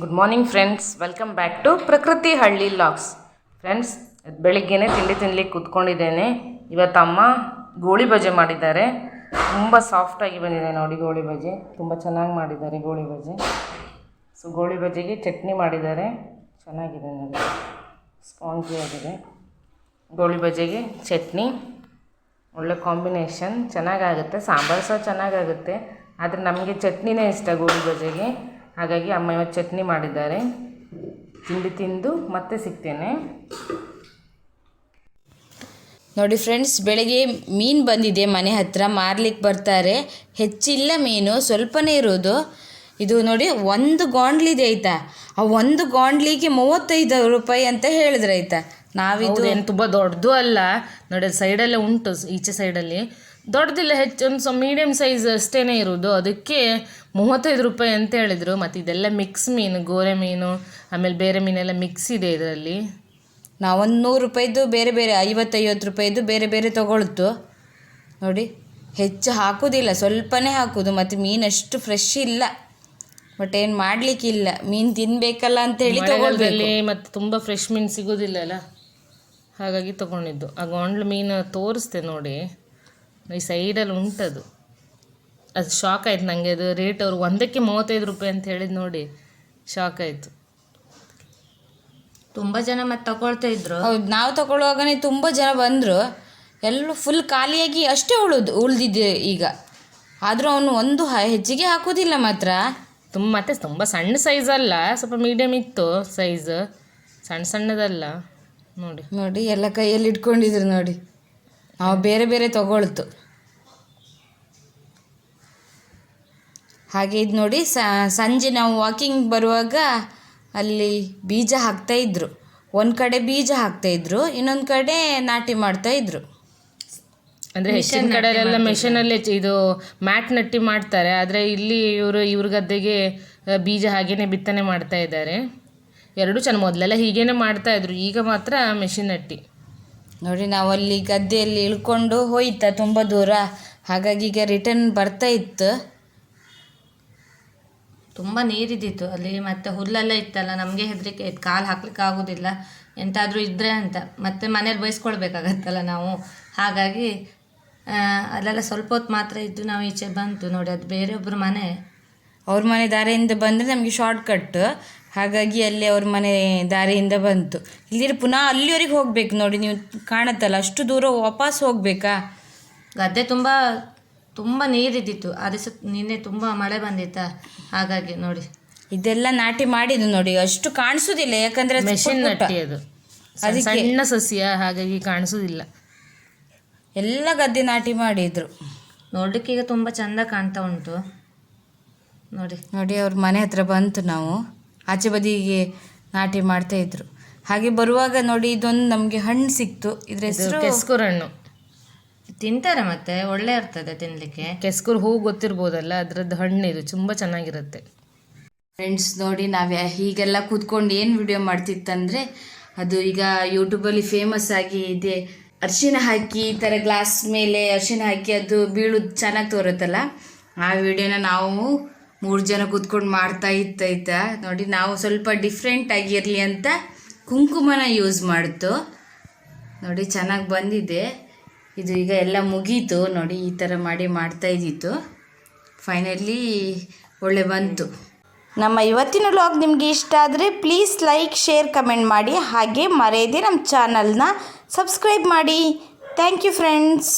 Good morning friends welcome back to Prakruti Halli logs friends ಬೆಳಿಗ್ಗೆನೇ ತಿಂಡಿ ತಿನ್ಲಿಕ್ಕೆ ಕೂತ್ಕೊಂಡಿದ್ದೇನೆ. ಇವತ್ತು ಅಮ್ಮ ಗೋಳಿ ಬಜೆ ಮಾಡಿದ್ದಾರೆ. ತುಂಬ ಸಾಫ್ಟಾಗಿ ಬಂದಿದೆ ನೋಡಿ ಗೋಳಿ ಬಜೆ. ತುಂಬ ಚೆನ್ನಾಗಿ ಮಾಡಿದ್ದಾರೆ ಗೋಳಿ ಬಜೆ. ಸೊ ಗೋಳಿ ಬಜೆಗೆ ಚಟ್ನಿ ಮಾಡಿದ್ದಾರೆ. ಚೆನ್ನಾಗಿದೆ ನೋಡಿ. ಸ್ಪಾಂಜಿ ಆಗಿದೆ. ಗೋಳಿ ಬಜೆಗೆ ಚಟ್ನಿ. ಒಳ್ಳೆ ಕಾಂಬಿನೇಷನ್ ಚೆನ್ನಾಗಾಗುತ್ತೆ. ಸಾಂಬಾರು ಸಹ ಚೆನ್ನಾಗಾಗುತ್ತೆ. ಆದರೆ ನಮಗೆ ಚಟ್ನಿನೇ ಇಷ್ಟ ಗೋಳಿ ಬಜೆಗೆ. ಹಾಗಾಗಿ ಅಮ್ಮ ಇವತ್ತು ಚಟ್ನಿ ಮಾಡಿದ್ದಾರೆ. ತಿಂಡಿ ತಿಂದು ಮತ್ತೆ ಸಿಗ್ತೇನೆ. ನೋಡಿ ಫ್ರೆಂಡ್ಸ್ ಬೆಳಗ್ಗೆ ಮೀನು ಬಂದಿದೆ ಮನೆ ಹತ್ರ. ಮಾರ್ಲಿಕ್ಕೆ ಬರ್ತಾರೆ. ಹೆಚ್ಚಿಲ್ಲ ಮೀನು ಸ್ವಲ್ಪನೇ ಇರೋದು. ಇದು ನೋಡಿ ಒಂದು ಗಾಂಡ್ಲಿದೆ ಆಯ್ತಾ? ಆ ಒಂದು ಗಾಂಡ್ಲಿಗೆ ಮೂವತ್ತೈದು ರೂಪಾಯಿ ಅಂತ ಹೇಳಿದ್ರೆ ಆಯ್ತಾ ನಾವಿದು ಏನು ತುಂಬ ದೊಡ್ಡದು ಅಲ್ಲ. ನೋಡಿ ಸೈಡಲ್ಲೇ ಉಂಟು ಈಚೆ ಸೈಡಲ್ಲಿ ದೊಡ್ಡದಿಲ್ಲ ಹೆಚ್ಚು ಒಂದು ಸ್ವಲ್ಪ ಮೀಡಿಯಮ್ ಸೈಜ್ ಅಷ್ಟೇ ಇರೋದು. ಅದಕ್ಕೆ ಮೂವತ್ತೈದು ರೂಪಾಯಿ ಅಂತ ಹೇಳಿದರು. ಮತ್ತು ಇದೆಲ್ಲ ಮಿಕ್ಸ್ ಮೀನು ಗೋರೆ ಮೀನು ಆಮೇಲೆ ಬೇರೆ ಮೀನೆಲ್ಲ ಮಿಕ್ಸ್ ಇದೆ ಇದರಲ್ಲಿ. ನಾವೊಂದು ನೂರು ರೂಪಾಯಿದು ಬೇರೆ ಬೇರೆ ಐವತ್ತೈವತ್ತು ರೂಪಾಯಿದು ಬೇರೆ ಬೇರೆ ತೊಗೊಳ್ತು. ನೋಡಿ ಹೆಚ್ಚು ಹಾಕೋದಿಲ್ಲ ಸ್ವಲ್ಪನೇ ಹಾಕೋದು. ಮತ್ತು ಮೀನು ಅಷ್ಟು ಫ್ರೆಶ್ ಇಲ್ಲ. ಬಟ್ ಏನು ಮಾಡಲಿಕ್ಕಿಲ್ಲ ಮೀನು ತಿನ್ಬೇಕಲ್ಲ ಅಂತ ಹೇಳಿ ತಗೊಳ್ಬೇಕು. ಮತ್ತು ತುಂಬ ಫ್ರೆಶ್ ಮೀನು ಸಿಗೋದಿಲ್ಲ ಅಲ್ಲ? ಹಾಗಾಗಿ ತಗೊಂಡಿದ್ದು. ಆ ಗೊಂಡ್ಲು ಮೀನು ತೋರಿಸ್ತೆ ನೋಡಿ. ಈ ಸೈಡಲ್ಲಿ ಉಂಟದು. ಅದು ಶಾಕ್ ಆಯ್ತು ನನಗೆ ಅದು ರೇಟ್ ಅವರು ಒಂದಕ್ಕೆ ಮೂವತ್ತೈದು ರೂಪಾಯಿ ಅಂತ ಹೇಳಿದ್ದು ನೋಡಿ ಶಾಕ್ ಆಯಿತು. ತುಂಬ ಜನ ಮತ್ತೆ ತಗೊಳ್ತಾ ಇದ್ರು. ಹೌದು ನಾವು ತಗೊಳ್ಳುವಾಗನೇ ತುಂಬ ಜನ ಬಂದರು. ಎಲ್ಲರೂ ಫುಲ್ ಖಾಲಿಯಾಗಿ ಅಷ್ಟೇ ಉಳಿದು ಉಳಿದಿದೆ ಈಗ. ಆದರೂ ಅವನು ಒಂದು ಹ- ಹೆಚ್ಚಿಗೆ ಹಾಕೋದಿಲ್ಲ ಮಾತ್ರ. ತುಂಬ ಮತ್ತೆ ತುಂಬ ಸಣ್ಣ ಸೈಜ್ ಅಲ್ಲ ಸ್ವಲ್ಪ ಮೀಡಿಯಮ್ ಇತ್ತು ಸೈಜ್ ಸಣ್ಣ ಸಣ್ಣದಲ್ಲ. ನೋಡಿ. ನೋಡಿ ಎಲ್ಲ ಕೈಯಲ್ಲಿ ಇಟ್ಕೊಂಡಿದ್ರು ನೋಡಿ. ಬೇರೆ ಬೇರೆ ತಗೊಳ್ತು. ಹಾಗೆ ಇದು ನೋಡಿ ಸಂಜೆ ನಾವು ವಾಕಿಂಗ್ ಬರುವಾಗ ಅಲ್ಲಿ ಬೀಜ ಹಾಕ್ತಾಯಿದ್ರು ಒಂದು ಕಡೆ ಬೀಜ ಹಾಕ್ತಾಯಿದ್ರು ಇನ್ನೊಂದು ಕಡೆ ನಾಟಿ ಮಾಡ್ತಾ ಇದ್ರು. ಅಂದರೆ ಹೆಚ್ಚಿನ ಕಡೆಯಲ್ಲೆಲ್ಲ ಮೆಷಿನಲ್ಲಿ ಇದು ಮ್ಯಾಟ್ ನಟ್ಟಿ ಮಾಡ್ತಾರೆ. ಆದರೆ ಇಲ್ಲಿ ಇವರು ಇವ್ರ ಗದ್ದೆಗೆ ಬೀಜ ಹಾಗೇನೆ ಬಿತ್ತನೆ ಮಾಡ್ತಾ ಇದ್ದಾರೆ. ಎರಡು ಚೆನ್ನ ಮೊದಲೆಲ್ಲ ಹೀಗೇನೆ ಮಾಡ್ತಾಯಿದ್ರು ಈಗ ಮಾತ್ರ ಮೆಷಿನ್ ನಟ್ಟಿ. ನೋಡಿ, ನಾವು ಅಲ್ಲಿ ಗದ್ದೆಯಲ್ಲಿ ಇಳ್ಕೊಂಡು ಹೋಯ್ತಾ ತುಂಬ ದೂರ. ಹಾಗಾಗಿ ಈಗ ರಿಟರ್ನ್ ಬರ್ತಾ ಇತ್ತು. ತುಂಬ ನೀರಿದ್ದಿತ್ತು. ಅಲ್ಲಿ ಮತ್ತೆ ಹುಲ್ಲೆಲ್ಲ ಇತ್ತಲ್ಲ, ನಮಗೆ ಹೆದರಿಕೆ ಇತ್ತು ಕಾಲು ಹಾಕ್ಲಿಕ್ಕೆ ಆಗೋದಿಲ್ಲ. ಎಂತಾದರೂ ಇದ್ರೆ ಅಂತ. ಮತ್ತೆ ಮನೇಲಿ ಬಯಸ್ಕೊಳ್ಬೇಕಾಗತ್ತಲ್ಲ ನಾವು. ಹಾಗಾಗಿ ಅಲ್ಲೆಲ್ಲ ಸ್ವಲ್ಪ ಹೊತ್ತು ಮಾತ್ರ ಇದ್ದು ನಾವು ಈಚೆ ಬಂತು. ನೋಡಿ, ಅದು ಬೇರೆಯೊಬ್ಬರು ಮನೆ. ಅವ್ರ ಮನೆ ದಾರಿಯಿಂದ ಬಂದರೆ ನಮಗೆ ಶಾರ್ಟ್ ಕಟ್ ಹಾಗಾಗಿ ಅಲ್ಲಿ ಅವ್ರ ಮನೆ ದಾರಿಯಿಂದ ಬಂತು. ಇಲ್ಲಿ ಪುನಃ ಅಲ್ಲಿವರೆಗೆ ಹೋಗ್ಬೇಕು ನೋಡಿ ನೀವು ಕಾಣತ್ತಲ್ಲ ಅಷ್ಟು ದೂರ ವಾಪಸ್ ಹೋಗ್ಬೇಕಾ? ಗದ್ದೆ ತುಂಬ ತುಂಬ ನೀರಿದ್ದಿತ್ತು. ಆ ದಿವಸ ನಿನ್ನೆ ತುಂಬ ಮಳೆ ಬಂದಿತ್ತಾ. ಹಾಗಾಗಿ ನೋಡಿ. ಇದೆಲ್ಲ ನಾಟಿ ಮಾಡಿದ್ದು ನೋಡಿ ಅಷ್ಟು ಕಾಣಿಸೋದಿಲ್ಲ ಯಾಕಂದ್ರೆ ಅದು ಮೆಷಿನ್. ನಟ್ಟಿ ಅದು. ಸಣ್ಣ ಸಣ್ಣ ಸಸ್ಯ ಹಾಗಾಗಿ ಕಾಣಿಸೋದಿಲ್ಲ. ಎಲ್ಲ ಗದ್ದೆ ನಾಟಿ ಮಾಡಿದ್ರು. ನೋಡ್ಲಿಕ್ಕೆ ಈಗ ತುಂಬ ಚಂದ ಕಾಣ್ತಾ ಉಂಟು. ನೋಡಿ. ನೋಡಿ ಅವ್ರ ಮನೆ ಹತ್ರ ಬಂತು ನಾವು. ಆಚೆ ಬದಿಗೆ ನಾಟಿ ಮಾಡ್ತಾ ಇದ್ರು. ಹಾಗೆ ಬರುವಾಗ ನೋಡಿ ಇದೊಂದು ನಮಗೆ ಹಣ್ಣು ಸಿಕ್ತು. ಇದ್ರ ಹೆಸರು ಕೆಸ್ಕೂರ್ ಹಣ್ಣು ತಿಂತಾರೆ ಮತ್ತೆ ಒಳ್ಳೆ ಇರ್ತದೆ ತಿನ್ಲಿಕ್ಕೆ. ಕೆಸ್ಕೂರ್ ಹೂ ಗೊತ್ತಿರ್ಬೋದಲ್ಲ ಅದ್ರದ್ದು ಹಣ್ಣು ಇದು ತುಂಬ ಚೆನ್ನಾಗಿರುತ್ತೆ. ಫ್ರೆಂಡ್ಸ್ ನೋಡಿ ನಾವು ಹೀಗೆಲ್ಲ ಕೂತ್ಕೊಂಡು ಏನು ವಿಡಿಯೋ ಮಾಡ್ತಿತ್ತಂದ್ರೆ ಅದು ಈಗ ಯೂಟ್ಯೂಬಲ್ಲಿ ಫೇಮಸ್ ಆಗಿ ಇದೆ. ಅರ್ಶಿನ ಹಾಕಿ ಈ ಥರ ಗ್ಲಾಸ್ ಮೇಲೆ ಅರ್ಶಿನ ಹಾಕಿ ಅದು ಬೀಳುದು ಚೆನ್ನಾಗಿ ತೋರುತ್ತಲ್ಲ ಆ ವಿಡಿಯೋನ ನಾವು ಮೂರು ಜನ ಕೂತ್ಕೊಂಡು ಮಾಡ್ತಾ ಇತ್ತಾಯ್ತಾ ನೋಡಿ, ನಾವು ಸ್ವಲ್ಪ ಡಿಫ್ರೆಂಟ್ ಆಗಿರಲಿ ಅಂತ ಕುಂಕುಮನ ಯೂಸ್ ಮಾಡ್ತು. ನೋಡಿ, ಚೆನ್ನಾಗಿ ಬಂದಿದೆ. ಇದು ಈಗ ಎಲ್ಲ ಮುಗೀತು. ನೋಡಿ, ಈ ಥರ ಮಾಡಿ ಮಾಡ್ತಾ ಇದ್ದಿತ್ತು. ಫೈನಲಿ ಒಳ್ಳೆ ಬಂತು. ನಮ್ಮ ಇವತ್ತಿನ ವ್ಲಾಗ್ ನಿಮಗೆ ಇಷ್ಟ ಆದರೆ ಪ್ಲೀಸ್ ಲೈಕ್ ಶೇರ್ ಕಮೆಂಟ್ ಮಾಡಿ. ಹಾಗೆ ಮರೆಯದೆ ನಮ್ಮ ಚಾನಲ್ನ ಸಬ್ಸ್ಕ್ರೈಬ್ ಮಾಡಿ. Thank you friends